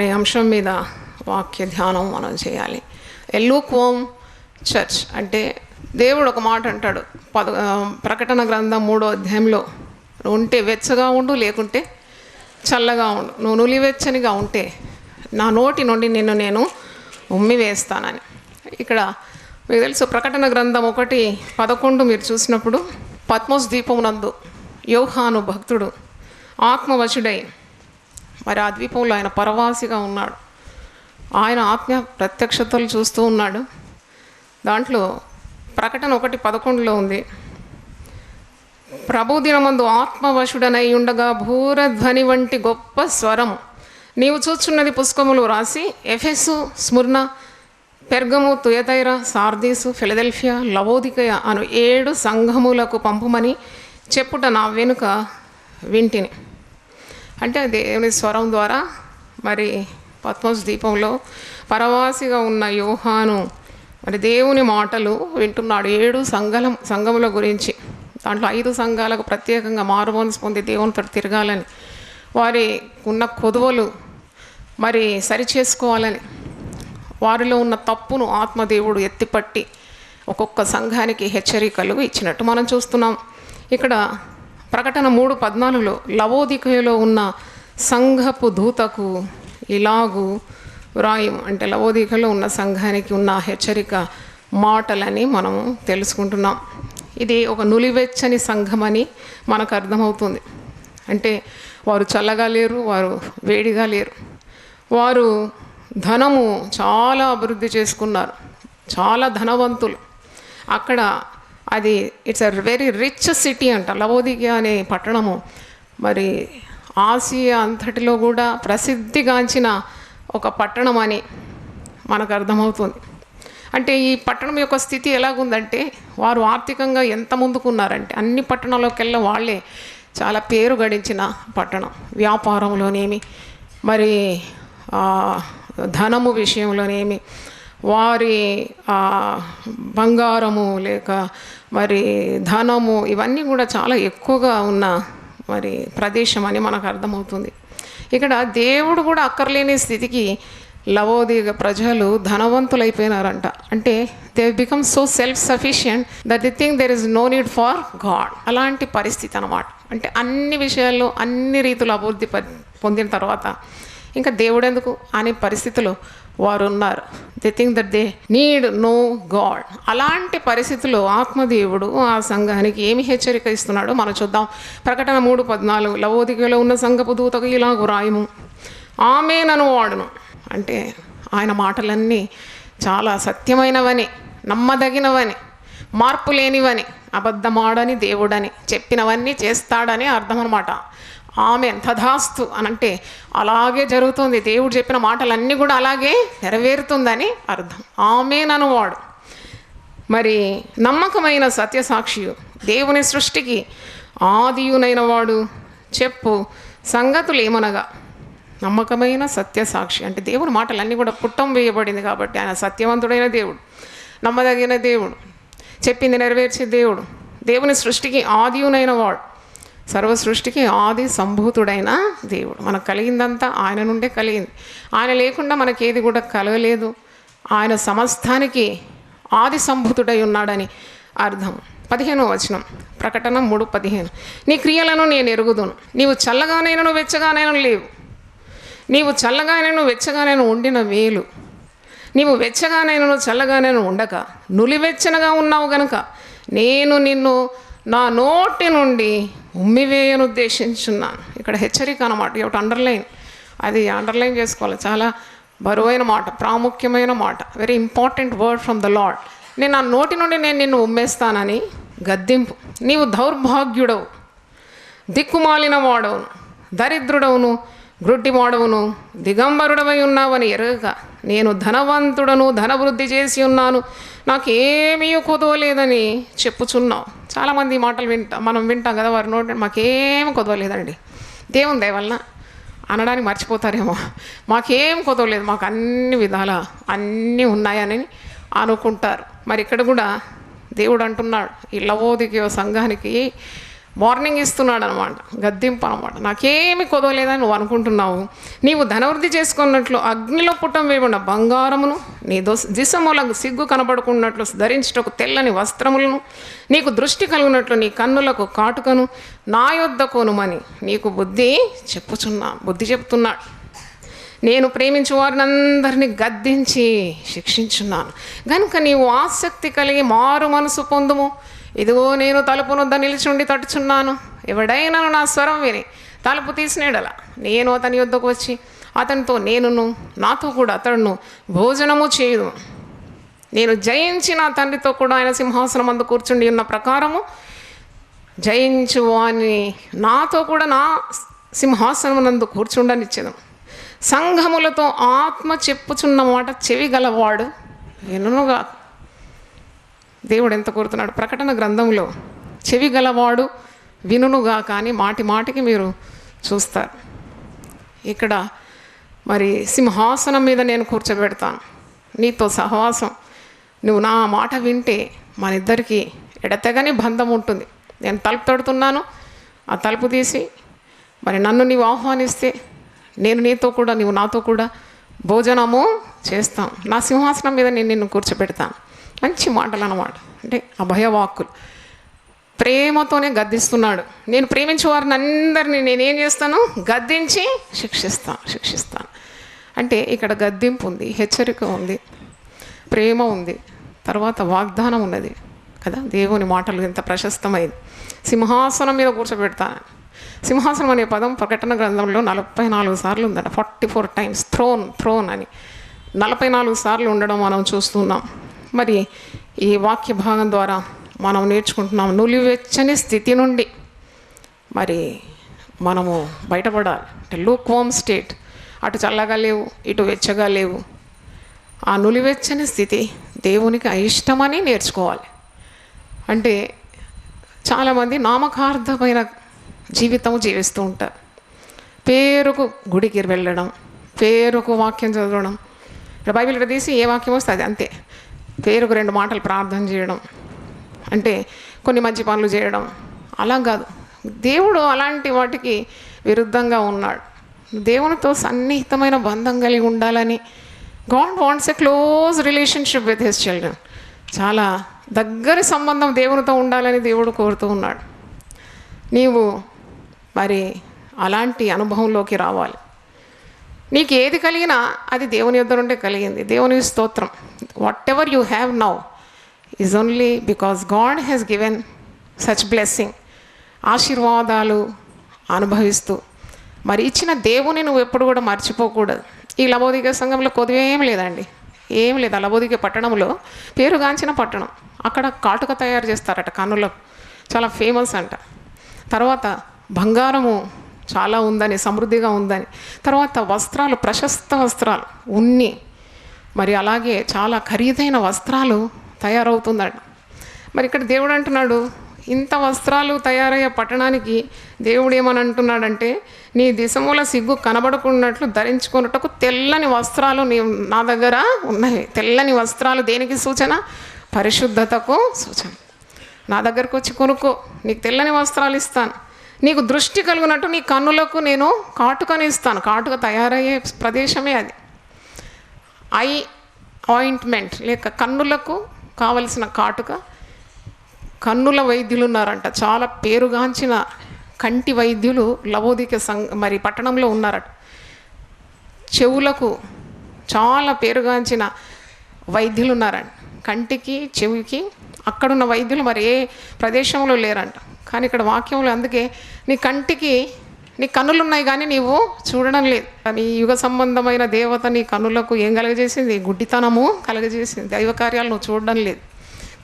అనే అంశం మీద వాక్య ధ్యానం మనం చేయాలి. ఎల్లూక్వోమ్ చర్చ్ అంటే దేవుడు ఒక మాట అంటాడు. పద ప్రకటన గ్రంథం మూడో అధ్యాయంలో ఉంటే వెచ్చగా ఉండు లేకుంటే చల్లగా ఉండు. నువ్వు నులివెచ్చనిగా ఉంటే నా నోటి నుండి నిన్ను నేను ఉమ్మి వేస్తానని ఇక్కడ మీకు తెలుసు ప్రకటన గ్రంథం ఒకటి పదకొండు మీరు చూసినప్పుడు పద్మోస్ దీపం నందు యోహాను భక్తుడు ఆత్మవశుడై మరి ఆ ద్వీపంలో ఆయన పరవాసిగా ఉన్నాడు. ఆయన ఆత్మ ప్రత్యక్షతలు చూస్తూ ఉన్నాడు. దాంట్లో ప్రకటన ఒకటి పదకొండులో ఉంది. ప్రభు దినమందు ఆత్మవశుడనై ఉండగా భూరధ్వని వంటి గొప్ప స్వరం. నీవు చూచున్నది పుష్కములు రాసి Ephesus Smyrna Pergamum Thyatira Sardis Philadelphia Laodicea అను ఏడు సంఘములకు పంపుమని చెప్పుట నా వెనుక వింటిని. అంటే దేవుని స్వరం ద్వారా మరి పద్మస్ దీపంలో పరవాసిగా ఉన్న యోహాను మరి దేవుని మాటలు వింటున్నాడు. ఏడు సంఘలం సంఘముల గురించి దాంట్లో ఐదు సంఘాలకు ప్రత్యేకంగా మారుమోన్స్ పొంది దేవునితో తిరగాలని వారి ఉన్న కొదువలు మరి సరిచేసుకోవాలని వారిలో ఉన్న తప్పును ఆత్మదేవుడు ఎత్తిపట్టి ఒక్కొక్క సంఘానికి హెచ్చరికలు ఇచ్చినట్టు మనం చూస్తున్నాం. ఇక్కడ ప్రకటన మూడు పద్నాలుగులో లవోదికయలో ఉన్న సంఘపు దూతకు ఇలాగు వ్రాయం అంటే లవోదికలో ఉన్న సంఘానికి ఉన్న హెచ్చరిక మాటలని మనము తెలుసుకుంటున్నాం. ఇది ఒక నులివెచ్చని సంఘమని మనకు అర్థమవుతుంది. అంటే వారు చల్లగా లేరు వారు వేడిగా లేరు. వారు ధనము చాలా అభివృద్ధి చేసుకున్నారు. చాలా ధనవంతులు. అక్కడ అది it's a very rich city అంట లవోదిగి అనే పట్టణము. మరి ఆసియా అంతటిలో కూడా ప్రసిద్ధిగాంచిన ఒక పట్టణం అని మనకు అర్థమవుతుంది. అంటే ఈ పట్టణం యొక్క స్థితి ఎలాగుందంటే వారు ఆర్థికంగా ఎంత ముందుకున్నారంటే అన్ని పట్టణాల్లోకెల్లా వాళ్ళే చాలా పేరు గడించిన పట్టణం. వ్యాపారంలోనేమి మరి ధనము విషయంలోనేమి వారి బంగారము లేక మరి ధనము ఇవన్నీ కూడా చాలా ఎక్కువగా ఉన్న మరి ప్రదేశం అని మనకు అర్థమవుతుంది. ఇక్కడ దేవుడు కూడా అక్కర్లేని స్థితికి లవోదిగ ప్రజలు ధనవంతులైపోయినారంట. అంటే they become so self sufficient that the thing there is no need for God అలాంటి పరిస్థితి అనమాట అంటే అన్ని విషయాల్లో అన్ని రీతులు అభివృద్ధి ప- పొందిన తర్వాత ఇంకా దేవుడు ఎందుకు అనే పరిస్థితిలో వారు ఉన్నారు they think that they need no God అలాంటి పరిస్థితుల్లో ఆత్మదేవుడు ఆ సంఘానికి ఏమి హెచ్చరిక ఇస్తున్నాడో మనం చూద్దాం. ప్రకటన మూడు పద్నాలుగు. లవోదికలో ఉన్న సంఘపు దూతకు ఇలా రాయము. ఆమె నన్ను వాడును. అంటే ఆయన మాటలన్నీ చాలా సత్యమైనవని నమ్మదగినవని మార్పు లేనివని అబద్ధమాడని దేవుడని చెప్పినవన్నీ చేస్తాడని అర్థం అనమాట ఆమె తథాస్తు అని అంటే అలాగే జరుగుతుంది. దేవుడు చెప్పిన మాటలన్నీ కూడా అలాగే నెరవేరుతుందని అర్థం. ఆమె వాడు మరి నమ్మకమైన సత్యసాక్షియు దేవుని సృష్టికి ఆదియునైన వాడు. చెప్పు సంగతులు ఏమనగా? నమ్మకమైన సత్యసాక్షి. అంటే దేవుని మాటలన్నీ కూడా పుట్టం వేయబడింది కాబట్టి ఆయన సత్యవంతుడైన దేవుడు నమ్మదగిన దేవుడు చెప్పింది నెరవేర్చే దేవుడు దేవుని సృష్టికి ఆదియునైన వాడు. సర్వ సృష్టికి ఆది సంభూతుడైన దేవుడు. మనకు కలిగిందంతా ఆయన నుండే కలిగింది. ఆయన లేకుండా మనకేది కూడా కలగలేదు. ఆయన సమస్తానికి ఆది సంభూతుడై ఉన్నాడని అర్థం. పదిహేనో వచనం. ప్రకటన మూడు పదిహేను. నీ క్రియలను నేను ఎరుగుదును. నీవు చల్లగానైనను వెచ్చగానైనా లేవు. నీవు చల్లగానైనా వెచ్చగానైనా ఉండిన వేలు నీవు వెచ్చగానైనను చల్లగానైనా ఉండక. నులివెచ్చనగా ఉన్నావు గనుక నేను నిన్ను నా నోటి నుండి ఉమ్మివేయను ఉద్దేశించున్నాను. ఇక్కడ హెచ్చరిక అన్నమాట ఒకటి అండర్లైన్ అది అండర్లైన్ చేసుకోవాలి. చాలా బరువైన మాట ప్రాముఖ్యమైన మాట very important word from the Lord నేను నా నోటి నుండి నేను నిన్ను ఉమ్మేస్తానని గద్దింపు. నీవు దౌర్భాగ్యుడవు దిక్కుమాలిన వాడవును దరిద్రుడవును గ్రుడ్డివాడవును దిగంబరుడవై ఉన్నావని ఎరగక. నేను ధనవంతుడను ధనవృద్ధి చేసి ఉన్నాను. నాకేమీ కుదవలేదని చెప్పుచున్నావు చాలామంది మాటలు వింటా మనం వింటాం కదా వారి నోటి మాకేం కుదవలేదండి. దేవుని దయవలన అనడానికి మర్చిపోతారేమో. మాకేం కుదవలేదు. మాకు అన్ని విధాల అన్నీ ఉన్నాయని అనుకుంటారు. మరి ఇక్కడ కూడా దేవుడు అంటున్నాడు. ఈ లవోదికి సంఘానికి వార్నింగ్ ఇస్తున్నాడు అనమాట గద్దింపు అనమాట నాకేమి కొదవలేదని నువ్వు అనుకుంటున్నావు. నీవు ధనవృద్ధి చేసుకున్నట్లు అగ్నిలో పుట్టం వేయకుండా బంగారమును నీ దొ దిశములకు సిగ్గు కనబడుకున్నట్లు ధరించుటకు తెల్లని వస్త్రములను నీకు దృష్టి కలిగినట్లు నీ కన్నులకు కాటుకను నా యొద్ద కొనుమని నీకు బుద్ధి చెప్పుచున్నా బుద్ధి చెప్తున్నాడు. నేను ప్రేమించు వారిని అందరినీ గద్దించి శిక్షించున్నాను. కనుక నీవు ఆసక్తి కలిగి మారు మనసు పొందుము. ఇదిగో నేను తలుపును నొద్ద నిలిచుండి తట్టుచున్నాను ఎవడైనా నా స్వరం విని తలుపు తీసినాడలా. నేను అతని యుద్ధకు వచ్చి అతనితో నేనును నాతో కూడా అతడును భోజనము చేయదు నేను జయించి నా తండ్రితో కూడా ఆయన సింహాసనం అందు కూర్చుండి ఉన్న ప్రకారము జయించు అని నాతో కూడా నా సింహాసనమునందు కూర్చుండనిచ్చేది సంఘములతో ఆత్మ చెప్పుచున్న మాట చెవి గలవాడు వినుగాక దేవుడు ఎంత కోరుతున్నాడు? ప్రకటన గ్రంథంలో చెవి గలవాడు వినునుగా కానీ మాటి మాటికి మీరు చూస్తారు. ఇక్కడ మరి సింహాసనం మీద నేను కూర్చోబెడతాను. నీతో సహవాసం. నువ్వు నా మాట వింటే మన ఇద్దరికి ఎడతెగని బంధం ఉంటుంది. నేను తలుపు తడుతున్నాను. ఆ తలుపు తీసి మరి నన్ను నీవు ఆహ్వానిస్తే నేను నీతో కూడా నీవు నాతో కూడా భోజనము చేస్తాం. నా సింహాసనం మీద నేను నిన్ను కూర్చోబెడతాను. మంచి మాటలు అన్నమాట అంటే అభయవాక్కులు. ప్రేమతోనే గద్దిస్తున్నాడు. నేను ప్రేమించే వారిని అందరినీ నేనేం చేస్తాను? గద్దించి శిక్షిస్తాను శిక్షిస్తాను. అంటే ఇక్కడ గద్దింపు ఉంది హెచ్చరిక ఉంది ప్రేమ ఉంది. తర్వాత వాగ్దానం ఉన్నది కదా? దేవుని మాటలు ఎంత ప్రశస్తమైంది సింహాసనం మీద కూర్చోబెడతాను సింహాసనం అనే పదం ప్రకటన గ్రంథంలో నలభై నాలుగు సార్లు ఉందట. Forty four times. Throne throne అని. నలభై నాలుగు సార్లు ఉండడం మనం చూస్తున్నాం. మరి ఈ వాక్య భాగం ద్వారా మనం నేర్చుకుంటున్నాం నులివెచ్చని స్థితి నుండి. మరి మనము బయటపడాలి. అంటే లూక్ హోమ్ స్టేట్ అటు చల్లగా లేవు ఇటు వెచ్చగా లేవు. ఆ నులివెచ్చని స్థితి దేవునికి అయిష్టమని నేర్చుకోవాలి. అంటే చాలామంది నామకార్థమైన జీవితం జీవిస్తూ ఉంటారు. పేరుకు గుడికి వెళ్ళడం పేరుకు వాక్యం చదవడం. ఇక్కడ బైబిల్ ఇక్కడ తీసి ఏ వాక్యం వస్తే అది అంతే. పేరుకు రెండు మాటలు ప్రార్థన చేయడం అంటే కొన్ని మంచి పనులు చేయడం అలా కాదు. దేవుడు అలాంటి వాటికి విరుద్ధంగా ఉన్నాడు. దేవునితో సన్నిహితమైన బంధం కలిగి ఉండాలని God wants a close relationship with his children చాలా దగ్గర సంబంధం దేవునితో ఉండాలని దేవుడు కోరుతూ ఉన్నాడు. నీవు మరి అలాంటి అనుభవంలోకి రావాలి. నీకు ఏది కలిగినా అది దేవుని యుద్ధ నుండే కలిగింది. దేవుని స్తోత్రం. Whatever you have now is only because God has given such blessing ఆశీర్వాదాలు అనుభవిస్తూ మరి ఇచ్చిన దేవుని నువ్వు ఎప్పుడు కూడా మర్చిపోకూడదు. ఈ లబోదిక సంఘంలో కొద్దిగా ఏం లేదండి. ఏం లేదు. అలబోదిక పట్టణంలో పేరుగాంచిన పట్టణం. అక్కడ కాటుక తయారు చేస్తారట కన్నులకు చాలా ఫేమస్ అంట. తర్వాత బంగారము చాలా ఉందని సమృద్ధిగా ఉందని. తర్వాత వస్త్రాలు ప్రశస్త వస్త్రాలు ఉన్ని. మరి అలాగే చాలా ఖరీదైన వస్త్రాలు తయారవుతుందట. మరి ఇక్కడ దేవుడు అంటున్నాడు ఇంత వస్త్రాలు తయారయ్యే పట్టణానికి దేవుడు ఏమని అంటున్నాడంటే నీ దిశమూల సిగ్గు కనబడుకున్నట్లు ధరించుకున్నట్టుకు తెల్లని వస్త్రాలు నీ నా దగ్గర ఉన్నాయి. తెల్లని వస్త్రాలు దేనికి సూచన? పరిశుద్ధతకు సూచన. నా దగ్గరకు వచ్చి కొనుక్కో. నీకు తెల్లని వస్త్రాలు ఇస్తాను. నీకు దృష్టి కలిగినట్టు నీ కన్నులకు నేను కాటుకని ఇస్తాను. కాటుక తయారయ్యే ప్రదేశమే అది. ఐ ఆయింట్మెంట్ లేక కన్నులకు కావలసిన కాటుక. కన్నుల వైద్యులు ఉన్నారంట. చాలా పేరుగాంచిన కంటి వైద్యులు లవోదిక సం మరి పట్టణంలో ఉన్నారట. చెవులకు చాలా పేరుగాంచిన వైద్యులు ఉన్నారంట. కంటికి చెవికి అక్కడున్న వైద్యులు మరి ఏ ప్రదేశంలో లేరంట. కానీ ఇక్కడ వాక్యంలో అందుకే నీ కంటికి నీ కన్నులు ఉన్నాయి కానీ నీవు చూడడం లేదు. నీ యుగ సంబంధమైన దేవత నీ కన్నులకు ఏం కలగజేసింది? గుడ్డితనము కలగజేసింది. దైవ కార్యాలు నువ్వు చూడడం లేదు.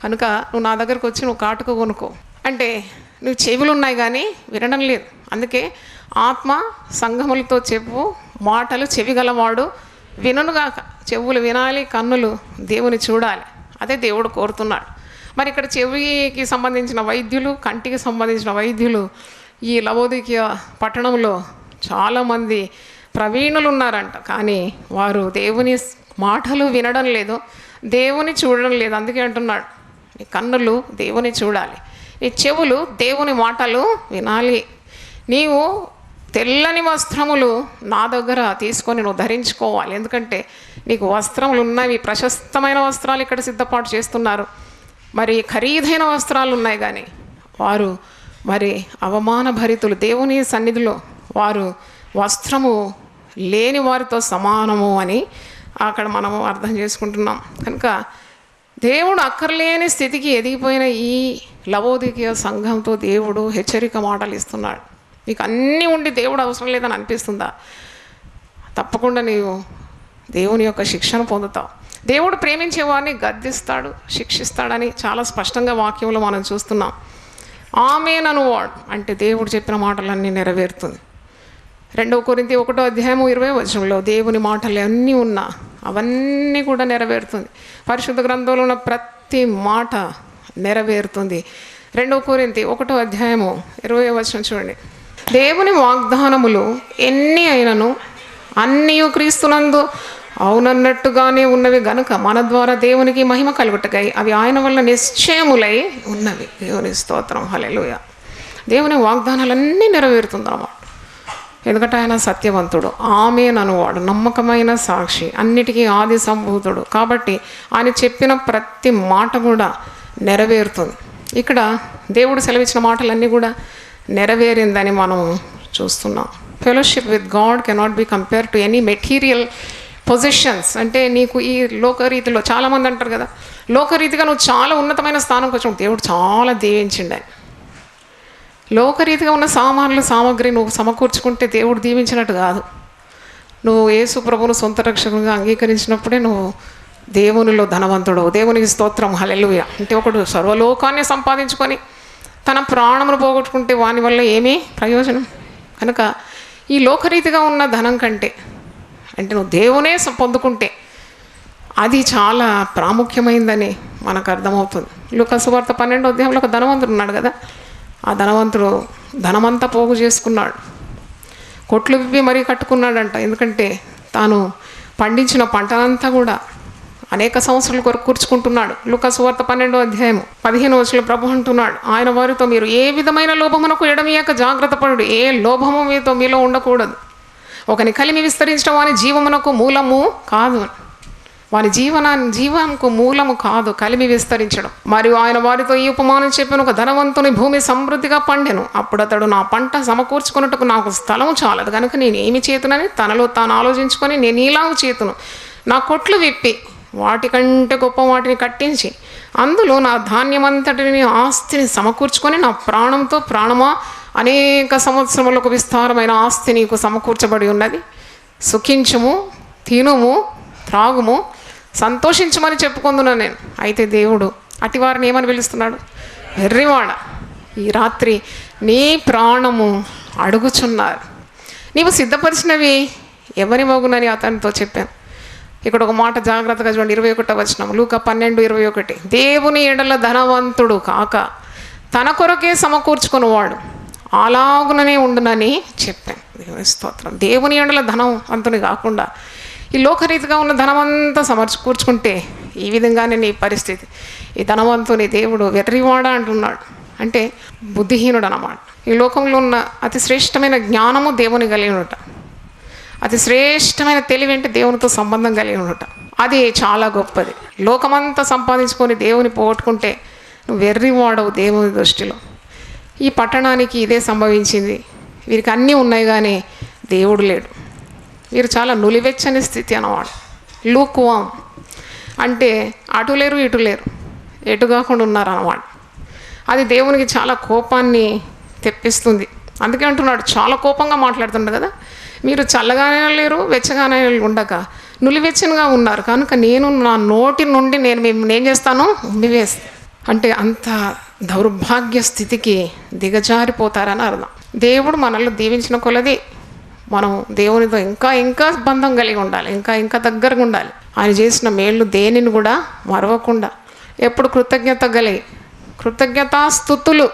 కనుక నువ్వు నా దగ్గరకు వచ్చి నువ్వు కాటుకు కొనుక్కో. అంటే నువ్వు చెవులు ఉన్నాయి కానీ వినడం లేదు. అందుకే ఆత్మ సంఘములతో చెప్పు మాటలు చెవి గలవాడు వినుగాక చెవులు వినాలి కన్నులు దేవుని చూడాలి. అదే దేవుడు కోరుతున్నాడు. మరి ఇక్కడ చెవికి సంబంధించిన వైద్యులు కంటికి సంబంధించిన వైద్యులు ఈ లవోదికీయ పట్టణంలో చాలామంది ప్రవీణులు ఉన్నారంట కానీ వారు దేవుని మాటలు వినడం లేదు దేవుని చూడడం లేదు. అందుకే అంటున్నాడు నీ కన్నులు దేవుని చూడాలి. నీ చెవులు దేవుని మాటలు వినాలి. నీవు తెల్లని వస్త్రములు నా దగ్గర తీసుకొని నువ్వు ధరించుకోవాలి. ఎందుకంటే నీకు వస్త్రములు ఉన్నవి ప్రశస్తమైన వస్త్రాలు ఇక్కడ సిద్ధపాటు చేస్తున్నారు. మరి ఖరీదైన వస్త్రాలు ఉన్నాయి కానీ వారు మరి అవమాన భరితులు దేవుని సన్నిధిలో వారు వస్త్రము లేని వారితో సమానము అని అక్కడ మనము అర్థం చేసుకుంటున్నాం. కనుక దేవుడు అక్కర్లేని స్థితికి ఎదిగిపోయిన ఈ లవోదికీయ సంఘంతో దేవుడు హెచ్చరిక మాటలు ఇస్తున్నాడు. నీకు అన్నీ ఉండి దేవుడు అవసరం లేదని అనిపిస్తుందా? తప్పకుండా నీవు దేవుని యొక్క శిక్షణ పొందుతావు. దేవుడు ప్రేమించే వారిని గద్దిస్తాడు శిక్షిస్తాడని చాలా స్పష్టంగా వాక్యంలో మనం చూస్తున్నాం. ఆమె వాడు అంటే దేవుడు చెప్పిన మాటలన్నీ నెరవేరుతుంది. రెండవ కొరింతి ఒకటో అధ్యాయము ఇరవై వచనంలో దేవుని మాటలు అన్నీ ఉన్నా అవన్నీ కూడా నెరవేరుతుంది. పరిశుద్ధ గ్రంథంలో ఉన్న ప్రతి మాట నెరవేరుతుంది. రెండవ కొరింతి ఒకటో అధ్యాయము ఇరవై వచనం చూడండి. దేవుని వాగ్దానములు ఎన్ని అయినను? అన్నీ క్రీస్తునందు అవునన్నట్టుగానే ఉన్నవి గనుక మన ద్వారా దేవునికి మహిమ కలుగుటకై అవి ఆయన వల్ల నిశ్చయములై ఉన్నవి. దేవుని స్తోత్రం. హలెలుయ దేవుని వాగ్దానాలన్నీ నెరవేరుతుందన్నమాట. ఎందుకంటే ఆయన సత్యవంతుడు. ఆమె అనువాడు నమ్మకమైన సాక్షి అన్నిటికీ ఆది సంభూతుడు. కాబట్టి ఆయన చెప్పిన ప్రతి మాట కూడా నెరవేరుతుంది. ఇక్కడ దేవుడు సెలవిచ్చిన మాటలన్నీ కూడా నెరవేరిందని మనం చూస్తున్నాం. Fellowship with God cannot be compare to any material positions అంటే నీకు ఈ లోకరీతిలో చాలామంది అంటారు కదా లోకరీతిగా నువ్వు చాలా ఉన్నతమైన స్థానంకి వచ్చావు దేవుడు చాలా దీవించిండు ఆయన. లోకరీతిగా ఉన్న సామాన్లు సామాగ్రి నువ్వు సమకూర్చుకుంటే దేవుడు దీవించినట్టు కాదు. నువ్వు యేసు ప్రభును సొంత రక్షకునిగా అంగీకరించినప్పుడే నువ్వు దేవునిలో ధనవంతుడు దేవునికి స్తోత్రం. హలెలుయ అంటే ఒకడు సర్వలోకాన్ని సంపాదించుకొని తన ప్రాణమును పోగొట్టుకుంటే వాని వల్ల ఏమీ ప్రయోజనం? కనుక ఈ లోకరీతిగా ఉన్న ధనం కంటే అంటే నువ్వు దేవునే పొందుకుంటే అది చాలా ప్రాముఖ్యమైందని మనకు అర్థమవుతుంది. లుకసువార్త పన్నెండో అధ్యాయంలో ఒక ధనవంతుడు ఉన్నాడు కదా? ఆ ధనవంతుడు ధనమంతా పోగు చేసుకున్నాడు. కొట్లు విప్పి మరీ కట్టుకున్నాడంట. ఎందుకంటే తాను పండించిన పంటనంతా కూడా అనేక సంవత్సరాల కొరకు కూర్చుకుంటున్నాడు. లుక సువార్త పన్నెండో అధ్యాయము పదిహేను వచ్చిన ప్రభు అంటున్నాడు ఆయన వారితో మీరు ఏ విధమైన లోభమునకు ఎడమియాక జాగ్రత్త పడు ఏ లోభము మీతో మీలో ఉండకూడదు. ఒకని కలిమి విస్తరించడం వాని జీవమునకు మూలము కాదు. వాని జీవన జీవంకు మూలము కాదు కలిమి విస్తరించడం. మరియు ఆయన వారితో ఈ ఉపమానం చెప్పిన ఒక ధనవంతుని భూమి సమృద్ధిగా పండెను. అప్పుడు అతడు నా పంట సమకూర్చుకున్నట్టుకు నాకు స్థలం చాలదు. కనుక నేను ఏమి చేతునని తనలో తాను ఆలోచించుకొని నేను ఇలాగ చేతును. నా కొట్లు విప్పి వాటికంటే గొప్ప వాటిని కట్టించి అందులో నా ధాన్యమంతటిని ఆస్తిని సమకూర్చుకొని నా ప్రాణంతో ప్రాణమా అనేక సంవత్సరములకు విస్తారమైన ఆస్తి నీకు సమకూర్చబడి ఉన్నది. సుఖించుము తినుము త్రాగుము సంతోషించమని చెప్పుకుందున్నాను నేను. అయితే దేవుడు అటివారిని ఏమని పిలుస్తున్నాడు? వెర్రివాడ ఈ రాత్రి నీ ప్రాణము అడుగుచున్నారు. నీవు సిద్ధపరిచినవి ఎవరి మగునని అతనితో చెప్పాను. ఇక్కడ ఒక మాట జాగ్రత్తగా చూడండి. ఇరవై ఒకటో వచనం. లూక పన్నెండు ఇరవై ఒకటి. దేవుని ఎడల ధనవంతుడు కాక తన కొరకే సమకూర్చుకున్నవాడు. అలాగుననే ఉండునని చెప్పాను. దేవుని స్తోత్రం. దేవుని ఎండల ధనం అంతని కాకుండా ఈ లోకరీతిగా ఉన్న ధనం అంతా సమర్చు కూర్చుకుంటే ఈ విధంగానే నీ పరిస్థితి. ఈ ధనవంతుని దేవుడు వెర్రివాడ అంటున్నాడు. అంటే బుద్ధిహీనుడు అన్నమాట ఈ లోకంలో ఉన్న అతి శ్రేష్టమైన జ్ఞానము దేవుని కలిగి ఉండట అతి శ్రేష్టమైన తెలివి అంటే దేవునితో సంబంధం కలిగి ఉండట అది చాలా గొప్పది. లోకమంతా సంపాదించుకొని దేవుని పోగొట్టుకుంటే నువ్వు వెర్రివాడవు దేవుని దృష్టిలో. ఈ పట్టణానికి ఇదే సంభవించింది. వీరికి అన్నీ ఉన్నాయి కానీ దేవుడు లేడు. వీరు చాలా నులివెచ్చని స్థితి అన్నమాట. లూక్వామ్ అంటే అటు లేరు ఇటు లేరు. ఎటు కాకుండా ఉన్నారు అన్నమాట అది దేవునికి చాలా కోపాన్ని తెప్పిస్తుంది. అందుకే అంటున్నాడు చాలా కోపంగా మాట్లాడుతున్నాడు కదా. మీరు చల్లగానే లేరు వెచ్చగానే ఉండక. నులివెచ్చనిగా ఉన్నారు. కనుక నేను నా నోటి నుండి నేను మేము ఏం చేస్తాను? ఉమ్మివేస్తాను అంటే అంత దౌర్భాగ్య స్థితికి దిగజారిపోతారని అర్థం. దేవుడు మనల్ని దీవించిన కొలది మనం దేవునితో ఇంకా ఇంకా బంధం కలిగి ఉండాలి. ఇంకా ఇంకా దగ్గరగా ఉండాలి. ఆయన చేసిన మేళ్ళు దేనిని కూడా మరవకుండా ఎప్పుడు కృతజ్ఞత కలిగి కృతజ్ఞతాస్థుతులు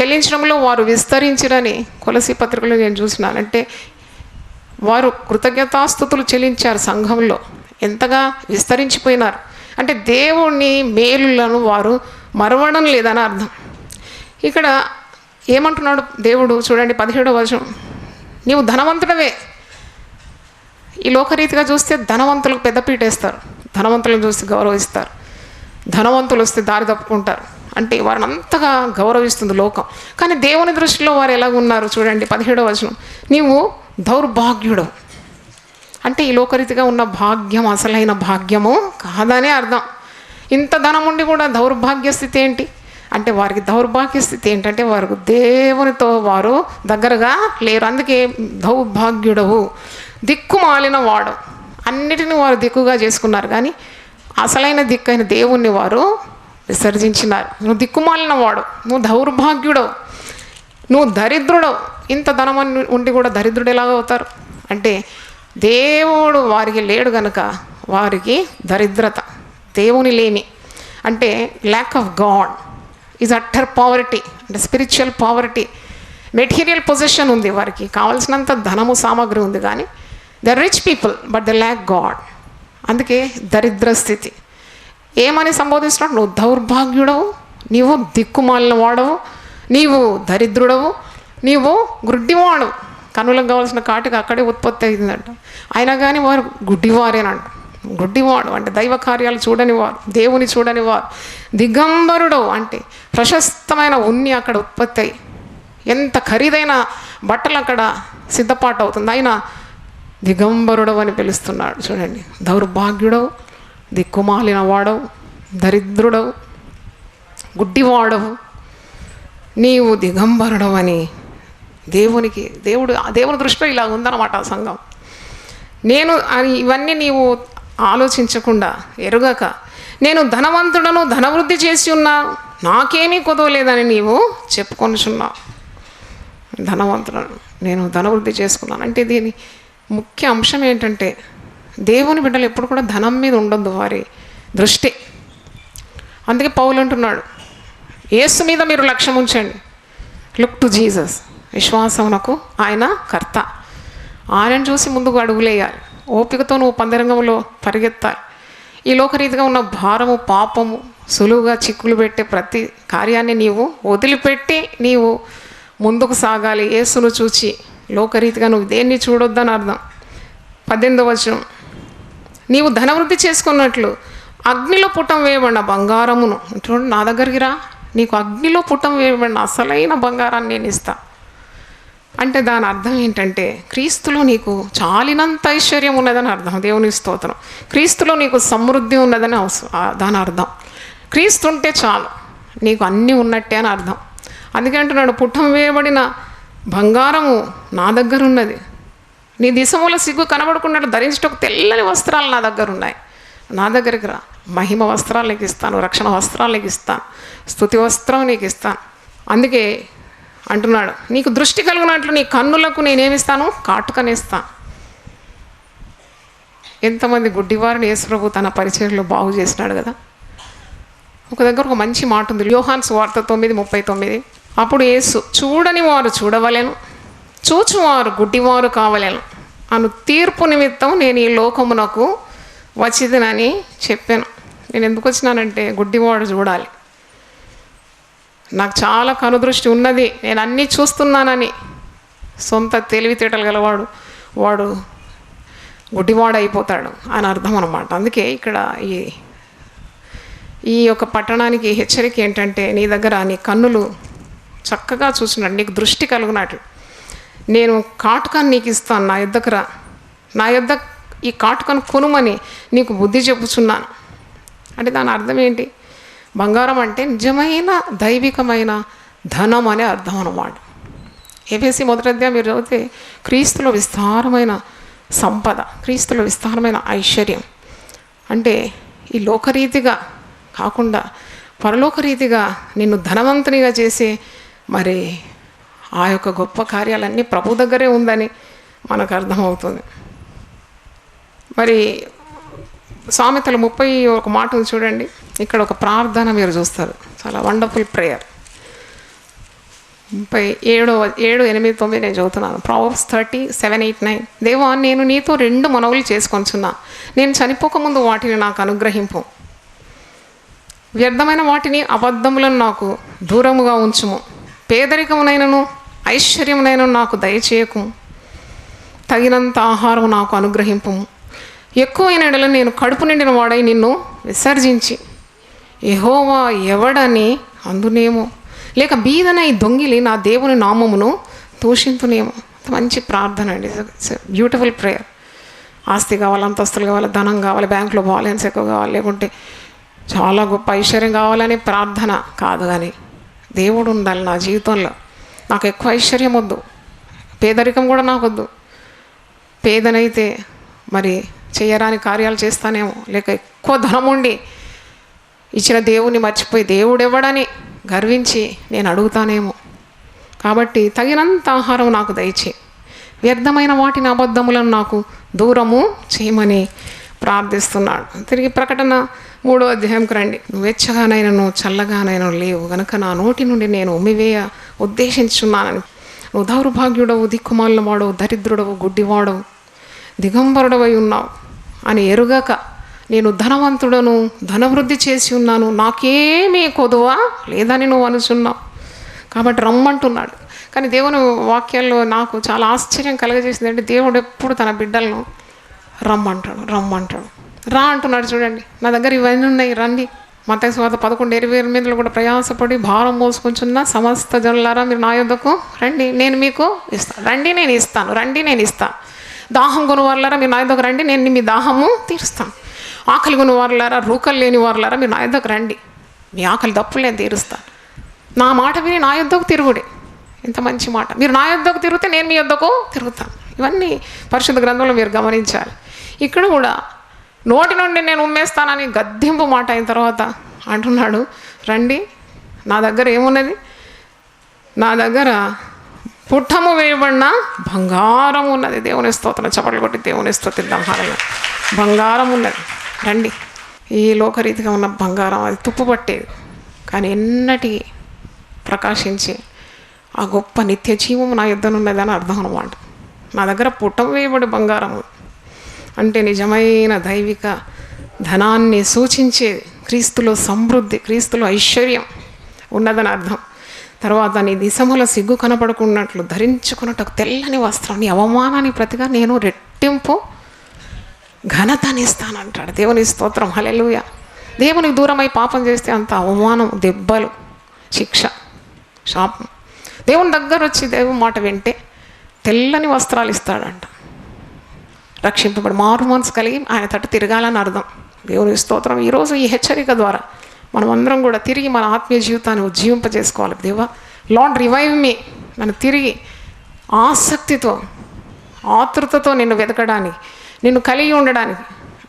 చెల్లించడంలో వారు విస్తరించిరని కొలసి పత్రికలో నేను చూసినానంటే వారు కృతజ్ఞతాస్థుతులు చెల్లించారు సంఘంలో. ఎంతగా విస్తరించిపోయినారు. అంటే దేవుని మేలులను వారు మరవడం లేదని అర్థం. ఇక్కడ ఏమంటున్నాడు దేవుడు చూడండి పదిహేడవ వర్షం నీవు ధనవంతుడవే. ఈ లోకరీతిగా చూస్తే ధనవంతులకు పెద్దపీట వేస్తారు ధనవంతులను చూస్తే గౌరవిస్తారు. ధనవంతులు వస్తే దారి తప్పుకుంటారు. అంటే వారిని అంతగా గౌరవిస్తుంది లోకం. కానీ దేవుని దృష్టిలో వారు ఎలా ఉన్నారు చూడండి పదిహేడవ వచనం. నీవు దౌర్భాగ్యుడు. అంటే ఈ లోకరీతిగా ఉన్న భాగ్యం అసలైన భాగ్యము కాదనే అర్థం. ఇంత ధనం ఉండి కూడా దౌర్భాగ్య స్థితి ఏంటి? అంటే వారికి దౌర్భాగ్య స్థితి ఏంటంటే వారు దేవునితో వారు దగ్గరగా లేరు. అందుకే దౌర్భాగ్యుడవు దిక్కుమాలిన వాడు. అన్నిటిని వారు దిక్కుగా చేసుకున్నారు. కానీ అసలైన దిక్కైన దేవుణ్ణి వారు విసర్జించినారు. నువ్వు దిక్కుమాలిన వాడు నువ్వు దౌర్భాగ్యుడవు నువ్వు దరిద్రుడవు. ఇంత ధనం ఉండి కూడా దరిద్రుడు ఎలాగ అవుతారు? అంటే దేవుడు వారికి లేడు గనక వారికి దరిద్రత. దేవుని లేని అంటే lack of God is utter poverty అంటే స్పిరిచువల్ పావర్టీ మెటీరియల్ పొజిషన్ ఉంది వారికి కావలసినంత ధనము సామాగ్రి ఉంది కానీ the rich people but the lack God అందుకే దరిద్ర స్థితి. ఏమని సంబోధిస్తున్నాడు? నువ్వు దౌర్భాగ్యుడవు నీవు దిక్కుమాలిన వాడవు నీవు దరిద్రుడవు నీవు గుడ్డివాడు కనులకు కావాల్సిన కాటికి అక్కడే ఉత్పత్తి అయిందంట. అయినా కానీ వారు గుడ్డివారేనంట. గుడ్డివాడు అంటే దైవ కార్యాలు చూడనివారు దేవుని చూడనివారు దిగంబరుడు అంటే ప్రశస్తమైన ఉన్ని అక్కడ ఉత్పత్తి అయ్యి ఎంత ఖరీదైన బట్టలు అక్కడ సిద్ధపాటు అవుతుంది. అయినా దిగంబరుడవు అని పిలుస్తున్నాడు. చూడండి దౌర్భాగ్యుడవు దిక్కుమాలిన వాడవు దరిద్రుడవు గుడ్డివాడవు. నీవు దిగంబరుడవని దేవునికి దేవుడు దేవుని దృష్టిలో ఇలా ఉందన్నమాట ఆ సంఘం. నేను ఇవన్నీ నీవు ఆలోచించకుండా ఎరుగక నేను ధనవంతుడను ధనవృద్ధి చేసి ఉన్నా నాకేమీ కుదవలేదని నీవు చెప్పుకొనిచున్నావు. ధనవంతుడను నేను ధనవృద్ధి చేసుకున్నాను. అంటే దీని ముఖ్య అంశం ఏంటంటే దేవుని బిడ్డలు ఎప్పుడు కూడా ధనం మీద ఉండొద్దు వారి దృష్టి. అందుకే పౌలు అంటున్నాడు యేసు మీద మీరు లక్ష్యం ఉంచండి. లుక్ టు జీసస్ విశ్వాసమునకు ఆయన కర్త. ఆయన చూసి ముందుకు అడుగులేయాలి ఓపికతో నువ్వు పందరంగంలో పరిగెత్తాలి ఈ లోకరీతిగా ఉన్న భారము పాపము సులువుగా చిక్కులు పెట్టే ప్రతి కార్యాన్ని నీవు వదిలిపెట్టి నీవు ముందుకు సాగాలి. యేసును చూచి లోకరీతిగా నువ్వు దేన్ని చూడొద్దని అర్థం. పద్దెనిమిదవ వచనం. నీవు ధనవృద్ధి చేసుకున్నట్లు అగ్నిలో పుటం వేయబడిన బంగారమును చూడండి నా దగ్గరికి రా. నీకు అగ్నిలో పుటం వేయబడిన అసలైన బంగారాన్ని నేను ఇస్తాను అంటే దాని అర్థం ఏంటంటే క్రీస్తులో నీకు చాలినంత ఐశ్వర్యం ఉన్నదని అర్థం. దేవుని స్తోత్రం. క్రీస్తులో నీకు సమృద్ధి ఉన్నదని దాని అర్థం. క్రీస్తు ఉంటే చాలు. నీకు అన్నీ ఉన్నట్టే అని అర్థం. అందుకే అంటున్నాడు పుట్టం వేయబడిన బంగారము నా దగ్గర ఉన్నది నీ దిశముల సిగ్గు కనబడుకున్నట్టు ధరించటకు తెల్లని వస్త్రాలు నా దగ్గర ఉన్నాయి నా దగ్గరికి రా. మహిమ వస్త్రాలు నీకు ఇస్తాను రక్షణ వస్త్రాలు నీకు ఇస్తాను స్థుతి వస్త్రం నీకు ఇస్తాను. అందుకే అంటున్నాడు. నీకు దృష్టి కలిగినట్లు నీ కన్నులకు నేనేమిస్తాను? కాటుకనిస్తాను ఎంతమంది గుడ్డివారిని యేసుప్రభు తన పరిచయంలో బాగు చేసినాడు కదా. ఒక దగ్గర ఒక మంచి మాట ఉంది. యోహాన్స్ వార్త తొమ్మిది ముప్పై తొమ్మిది. అప్పుడు యేసు చూడని వారు చూడవలేను. చూచువారు గుడ్డివారు కావలేను. అను తీర్పు నిమిత్తం నేను ఈ లోకమునకు వచ్చిదనని చెప్పాను. నేను ఎందుకు వచ్చినానంటే గుడ్డివాడు చూడాలి. నాకు చాలా కనుదృష్టి ఉన్నది. నేను అన్నీ చూస్తున్నానని. సొంత తెలివితేటలు గలవాడు వాడు గుడ్డివాడు అయిపోతాడు అని అర్థం అనమాట అందుకే ఇక్కడ ఈ ఈ యొక్క పట్టణానికి హెచ్చరిక ఏంటంటే నీ దగ్గర నీ కన్నులు చక్కగా చూసినట్టు నీకు దృష్టి కలుగునట్లు నేను కాటుకాన్ని నీకు ఇస్తాను నా యొద్దకు నా యుద్ధ ఈ కాటుకను కొనుమని నీకు బుద్ధి చెప్పుచున్నాను. అంటే దాని అర్థం ఏంటి? బంగారం అంటే నిజమైన దైవికమైన ధనం అనే అర్థం అన్నమాట. ఏపీసీ మొదటి అధ్యాయం మీరు చదివితే క్రీస్తులో విస్తారమైన సంపద క్రీస్తులో విస్తారమైన ఐశ్వర్యం. అంటే ఈ లోకరీతిగా కాకుండా పరలోకరీతిగా నిన్ను ధనవంతునిగా చేసే మరి ఆ యొక్క గొప్ప కార్యాలన్నీ ప్రభు దగ్గరే ఉందని మనకు అర్థమవుతుంది. మరి సామెతలు ముప్పై ఒక మాట ఉంది చూడండి. ఇక్కడ ఒక ప్రార్థన మీరు చూస్తారు. చాలా వండర్ఫుల్ ప్రేయర్ ముప్పై ఏడు ఏడు ఎనిమిది తొమ్మిది నేను చదువుతున్నాను. Proverbs thirty seven eight nine దేవా నేను నీతో రెండు మనవులు చేసుకొంచున్నా. నేను చనిపోకముందు వాటిని నాకు అనుగ్రహింపు. వ్యర్థమైన వాటిని అబద్ధములను నాకు దూరముగా ఉంచుము. పేదరికమునైనను ఐశ్వర్యమునైనను నాకు దయచేయకు. తగినంత ఆహారం నాకు అనుగ్రహింపు ఎక్కువైన ఎడల నేను కడుపు నిండిన వాడై నిన్ను విసర్జించి. ఎహోవా ఎవడని అందునేమో. లేక బీదనై దొంగిలి నా దేవుని నామమును దూషింపునేమో. మంచి ప్రార్థన అండి. Beautiful prayer. ఆస్తి కావాలి అంతస్తులు కావాలి ధనం కావాలి బ్యాంకులో బ్యాలెన్స్ ఎక్కువ కావాలి లేకుంటే చాలా గొప్ప ఐశ్వర్యం కావాలని ప్రార్థన కాదు కానీ దేవుడు ఉండాలి నా జీవితంలో. నాకు ఎక్కువ ఐశ్వర్యం వద్దు. పేదరికం కూడా నాకు వద్దు పేదనైతే మరి చేయరాని కార్యాలు చేస్తానేమో. లేక ఎక్కువ ధనం ఉండి ఇచ్చిన దేవుని మర్చిపోయి దేవుడెవ్వడని గర్వించి నేను అడుగుతానేమో. కాబట్టి తగినంత ఆహారం నాకు దయచే వ్యర్థమైన వాటిని అబద్ధములను నాకు దూరము చేయమని ప్రార్థిస్తున్నాడు. తిరిగి ప్రకటన మూడో అధ్యాయంకి రండి. వెచ్చగానైనను చల్లగానైనా లేవు. గనక నా నోటి నుండి నేను ఉమ్మివేయ ఉద్దేశించున్నానని. నువ్వు దౌర్భాగ్యుడవు దిక్కుమాలిన వాడవు దరిద్రుడవు గుడ్డివాడవు దిగంబరుడవై ఉన్నావు అని ఎరుగక నేను ధనవంతుడను ధనవృద్ధి చేసి ఉన్నాను నాకేమీ కొదువా లేదని నువ్వు అనుచున్నావు. కాబట్టి రమ్మంటున్నాడు. కానీ దేవుని వాక్యాల్లో నాకు చాలా ఆశ్చర్యం కలగజేసింది అంటే దేవుడు ఎప్పుడు తన బిడ్డలను రమ్మంటాడు రమ్మంటాడు. రా అంటున్నాడు చూడండి. నా దగ్గర ఇవన్నీ ఉన్నాయి రండి. మత శువాత పదకొండు ఇరవై ఎనిమిదిలో కూడా ప్రయాసపడి భారం మోసుకొంచున్న సమస్త జనులారా మీరు నా యొద్దకు రండి. నేను మీకు ఇస్తాను. రండి నేను ఇస్తాను. రండి నేను ఇస్తాను. దాహం కొను మీరు నా యొద్దకు రండి. నేను మీ దాహము తీరుస్తాను. ఆకలి కొను వారులారా రూకలు లేని వారులారా మీరు నా యుద్ధకు రండి. మీ ఆకలి తప్పులు నేను తీరుస్తాను. నా మాట విని నా యుద్ధకు తిరుగుడే. ఎంత మంచి మాట. మీరు నా యుద్ధకు తిరిగితే నేను మీ యొద్దకు తిరుగుతాను. ఇవన్నీ పరిశుద్ధ గ్రంథంలో మీరు గమనించాలి. ఇక్కడ కూడా నోటి నుండి నేను ఉమ్మేస్తానని గద్దెంపు మాట అయిన తర్వాత అంటున్నాడు రండి నా దగ్గర ఏమున్నది? నా దగ్గర పుట్టము వేయబడిన బంగారం ఉన్నది. దేవుని స్తోత్రం చపట్లు కొట్టి దేవుని స్తోత్రిద్దాం హారంగా బంగారం ఉన్నది. రండి. ఈ లోకరీతిగా ఉన్న బంగారం అది తుప్పుపట్టేది. కానీ ఎన్నటికీ ప్రకాశించి ఆ గొప్ప నిత్య జీవము నా యుద్ధనున్నదని అర్థం అనమాట. నా దగ్గర పుట్టం వేయబడి బంగారం అంటే నిజమైన దైవిక ధనాన్ని సూచించేది క్రీస్తులో సమృద్ధి క్రీస్తులో ఐశ్వర్యం ఉన్నదని అర్థం. తర్వాత నీ దిశముల సిగ్గు కనపడకున్నట్లు ధరించుకున్నట్టు తెల్లని వస్త్రం నీ ప్రతిగా నేను రెట్టింపు ఘనతనిస్తానంటాడు దేవుని స్తోత్రం. హలెలుయ దేవునికి దూరమై పాపం చేస్తే అంత అవమానం దెబ్బలు శిక్ష శాపం. దేవుని దగ్గర వచ్చి దేవుని మాట వింటే తెల్లని వస్త్రాలు ఇస్తాడంట. రక్షింపబడి మారు మనసు కలిగి ఆయన తట్టు తిరగాలని అర్థం. దేవుని స్తోత్రం. ఈరోజు ఈ హెచ్చరిక ద్వారా మనం అందరం కూడా తిరిగి మన ఆత్మీయ జీవితాన్ని ఉజ్జీవింపజేసుకోవాలి. దేవా లాండ్ రివైవ్ మీ నన్ను తిరిగి ఆసక్తితో ఆతృతతో నిన్ను వెతకడానికి నిన్ను కలిగి ఉండడానికి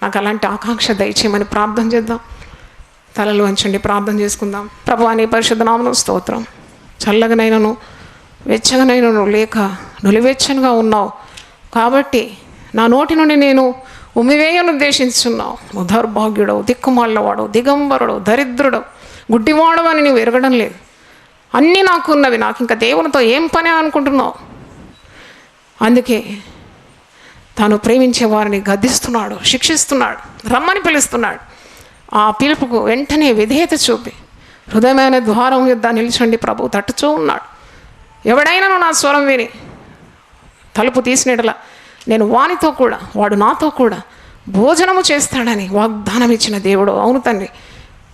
నాకు అలాంటి ఆకాంక్ష దయచేయమని ప్రార్థన చేద్దాం. తలలు వంచండి ప్రార్థన చేసుకుందాం. ప్రభు అనే పరిశుద్ధనామను స్తోత్రం. చల్లగనైనను వెచ్చగనైనను లేక నులివెచ్చనుగా ఉన్నావు. కాబట్టి నా నోటి నుండి నేను ఉమ్మివేయను ఉద్దేశించున్నావు నువ్వు దౌర్భాగ్యుడవు దిక్కుమాళ్ళవాడు దిగంబరుడు దరిద్రుడు గుడ్డివాడు అని నువ్వు ఎరగడం లేదు. అన్నీ నాకున్నవి. నాకు ఇంకా దేవునితో ఏం పని అనుకుంటున్నావు? అందుకే తాను ప్రేమించే వారిని గద్దిస్తున్నాడు శిక్షిస్తున్నాడు రమ్మని పిలుస్తున్నాడు. ఆ పిలుపుకు వెంటనే విధేయత చూపి హృదయమైన ద్వారం యుద్ధ నిలిచండి ప్రభు తట్టుచూ ఉన్నాడు. ఎవడైనా నా స్వరం విని తలుపు తీసినట్లా నేను వానితో కూడా వాడు నాతో కూడా భోజనము చేస్తాడని వాగ్దానం ఇచ్చిన దేవుడు. అవును తండ్రి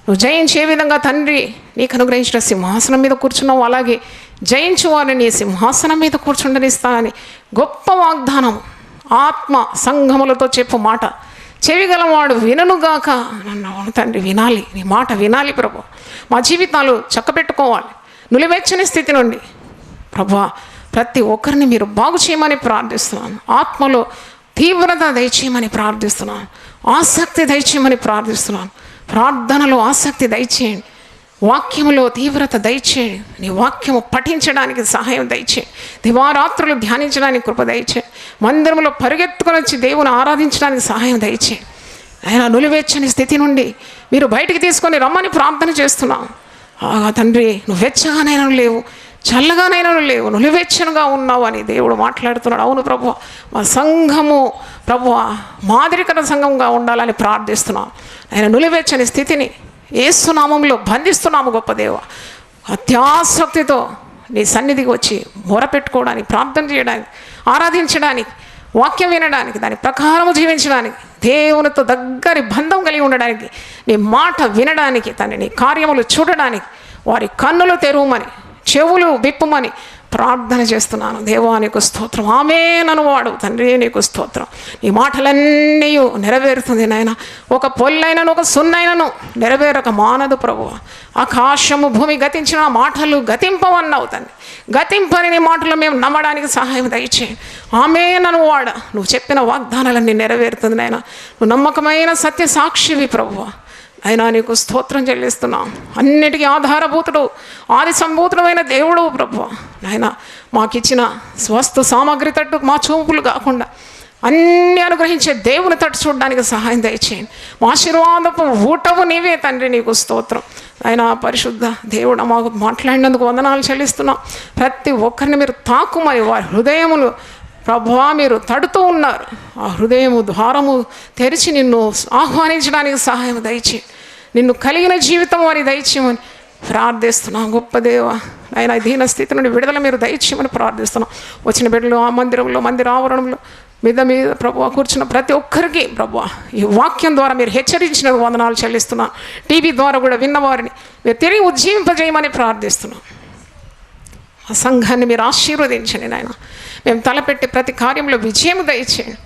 నువ్వు జయించే విధంగా తండ్రి నీకు అనుగ్రహించిన సింహాసనం మీద కూర్చున్నావు అలాగే జయించు వారిని సింహాసనం మీద కూర్చుండనిస్తానని గొప్ప వాగ్దానం ఆత్మ సంఘములతో చెప్పు మాట. చెవిగలవాడు విననుగాక నన్ను తండ్రి వినాలి. నీ మాట వినాలి ప్రభు. మా జీవితాలు చక్కబెట్టుకోవాలి నులివెచ్చని స్థితి నుండి. ప్రభా ప్రతి ఒక్కరిని మీరు బాగు చేయమని ప్రార్థిస్తున్నాను. ఆత్మలో తీవ్రత దయచేయమని ప్రార్థిస్తున్నాను. ఆసక్తి దయచేయమని ప్రార్థిస్తున్నాను. ప్రార్థనలో ఆసక్తి దయచేయండి. వాక్యములో తీవ్రత దయచేయండి నీ వాక్యము పఠించడానికి సహాయం దయచేయండి దివారాత్రులు ధ్యానించడానికి కృప దయచేయండి మందిరంలో పరిగెత్తుకొని వచ్చి దేవుని ఆరాధించడానికి సహాయం దయచేయి ఆయన నులివెచ్చని స్థితి నుండి మీరు బయటికి తీసుకొని రమ్మని ప్రార్థన చేస్తున్నాం. ఆ తండ్రి నువ్వు వెచ్చగానైనా లేవు చల్లగానైనా లేవు నులివెచ్చనుగా ఉన్నావు అని దేవుడు మాట్లాడుతున్నాడు. అవును ప్రభు మా సంఘము ప్రభు మాదిరికర సంఘంగా ఉండాలని ప్రార్థిస్తున్నాం. ఆయన నులివెచ్చని స్థితిని ఏసునామంలో బంధిస్తున్నాము గొప్ప దేవ. అత్యాసక్తితో నీ సన్నిధికి వచ్చి మొరపెట్టుకోవడానికి ప్రార్థన చేయడానికి ఆరాధించడానికి వాక్యం వినడానికి దాని ప్రకారము జీవించడానికి దేవునితో దగ్గరి బంధం కలిగి ఉండడానికి నీ మాట వినడానికి తన నీ కార్యములు చూడడానికి వారి కన్నులు తెరువమని చెవులు విప్పుమని ప్రార్థన చేస్తున్నాను. దేవా నీకు స్తోత్రం. ఆమె నన్ను వాడు తండ్రి నీకు స్తోత్రం. ఈ మాటలన్నీ నెరవేరుతుంది నాయన. ఒక పొల్లైనను ఒక సున్నైనను నెరవేరక మానదు ప్రభు ఆకాశము భూమి గతించిన మాటలు గతింపవన్నావు తండ్రి. గతింపని నీ మాటలు మేము నమ్మడానికి సహాయం దయచేయండి ఆమె నన్ను వాడ నువ్వు చెప్పిన వాగ్దానాలన్నీ నెరవేరుతుంది నాయన. నువ్వు నమ్మకమైన సత్య సాక్షివి ప్రభువా. అయినా నీకు స్తోత్రం చెల్లిస్తున్నా. అన్నిటికీ ఆధారభూతుడు ఆది సంభూతుడమైన దేవుడు ప్రభు నాయన మాకిచ్చిన స్వస్థ సామాగ్రి తట్టు మా చూపులు కాకుండా అన్ని అనుగ్రహించే దేవుని తట్టు చూడడానికి సహాయం దయచేయండి. మా ఆశీర్వాదపు ఊటవు నీవే తండ్రి నీకు స్తోత్రం. ఆయన పరిశుద్ధ దేవుడు మాకు మాట్లాడినందుకు వందనాలు చెల్లిస్తున్నాం. ప్రతి ఒక్కరిని మీరు తాకుమని వారి హృదయములు ప్రభువా మీరు తడుతూ ఉన్నారు. ఆ హృదయము ద్వారము తెరిచి నిన్ను ఆహ్వానించడానికి సహాయం దయచే నిన్ను కలిగిన జీవితం వారి దయచేయమని ప్రార్థిస్తున్నాం. గొప్ప దేవ ఆయన దీన స్థితి నుండి విడుదల మీరు దయచేయమని ప్రార్థిస్తున్నాం. వచ్చిన బిడ్డలు ఆ మందిరంలో మందిర ఆవరణంలో మీద మీద ప్రభు కూర్చున్న ప్రతి ఒక్కరికి ప్రభు ఈ వాక్యం ద్వారా మీరు హెచ్చరించిన వందనాలు చెల్లిస్తున్నాను టీవీ ద్వారా కూడా విన్నవారిని మీరు తిరిగి ఉజ్జీవింపజేయమని ప్రార్థిస్తున్నాం. ఆ సంఘాన్ని మీరు ఆశీర్వదించండి నాయన. మేము తలపెట్టి ప్రతి కార్యంలో విజయం దయచేయండి.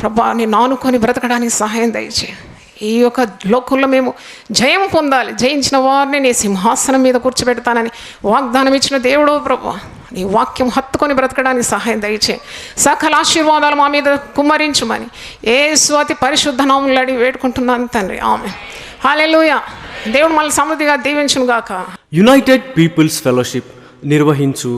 ప్రభా నేను ఆనుకొని బ్రతకడానికి సహాయం దయచేయండి. ఈ యొక్క లోకంలో మేము జయం పొందాలి. జయించిన వారిని నీ సింహాసనం మీద కూర్చోబెడతానని వాగ్దానం ఇచ్చిన దేవుడు ప్రభా నీ వాక్యం హత్తుకొని బ్రతకడానికి సహాయం దయచే సకల ఆశీర్వాదాలు మా మీద కుమ్మరించుమని ఏ స్వాతి పరిశుద్ధ నామంలో అడిగి వేడుకుంటున్నాను తండ్రి. ఆమె హాలెలూయ దేవుడు మళ్ళీ సమృద్ధిగా దీవించును గాక యునైటెడ్ పీపుల్స్ ఫెలోషిప్ నిర్వహించు